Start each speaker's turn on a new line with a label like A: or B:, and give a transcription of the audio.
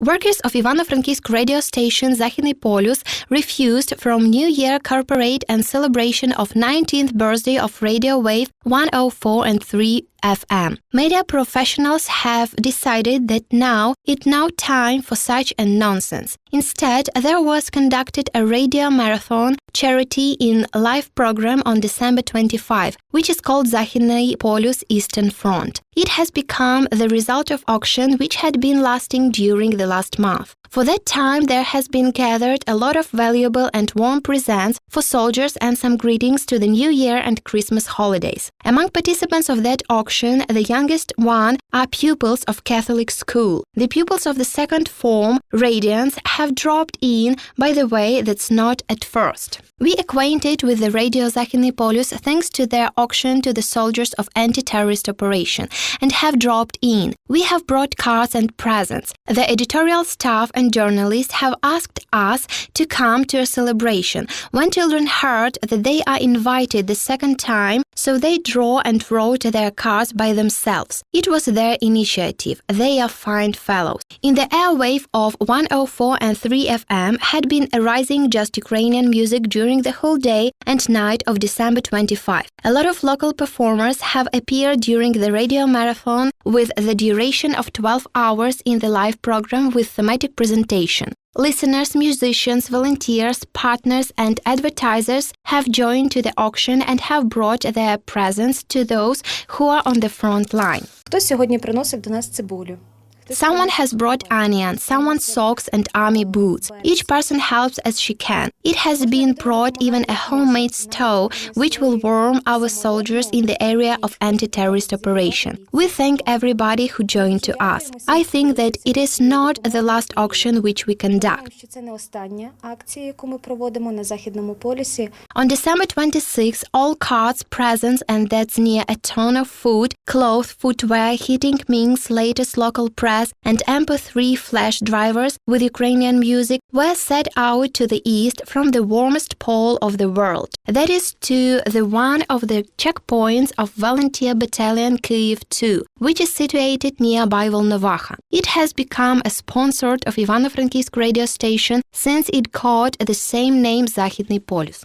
A: Workers of Ivano-Frankivsk radio station Zakhinai refused from New Year corporate and celebration of 19th birthday of radio wave 104 and 3 FM. Media professionals have decided that now it now time for such a nonsense. Instead, there was conducted a radio marathon charity in live program on December 25, which is called Zakhinai Polus Eastern Front. It has become the result of auction which had been lasting during the last month. For that time, there has been gathered a lot of valuable and warm presents for soldiers and some greetings to the New Year and Christmas holidays. Among participants of that auction, the youngest one are pupils of Catholic school. The pupils of the second form, Radiance, have dropped in by the way that's not at first. We acquainted with the Radio Zakhinny thanks to their auction to the soldiers of anti-terrorist operation and have dropped in. We have brought cards and presents. The editorial staff and journalists have asked us to come to a celebration. When children heard that they are invited the second time, so they draw and wrote their cards by themselves. It was their initiative. They are fine fellows. In the airwave of 104 and 3 FM had been arising just Ukrainian music during the whole day and night of December 25. A lot of local performers have appeared during the radio marathon with the duration of 12 hours in the live program with thematic presentation. Listeners, musicians, volunteers, partners, and advertisers have joined to the auction and have brought their presents to those who are on the front line.
B: Хто сьогодні приносив до нас цибулю?
A: Someone has brought onions, someone socks and army boots. Each person helps as she can. It has been brought even a homemade stove, which will warm our soldiers in the area of anti-terrorist operation. We thank everybody who joined to us. I think that it is not the last auction which we conduct. On December 26, all cards, presents, and that's near a ton of food, clothes, footwear, heating, minks, latest local press Plus and MP3 flash drivers with Ukrainian music were set out to the east from the warmest pole of the world, that is to the one of the checkpoints of Volunteer Battalion Kyiv 2, which is situated nearby Volnovakha. It has become a sponsor of Ivano-Frankivsk radio station since it caught the same name Zakhidny Polus.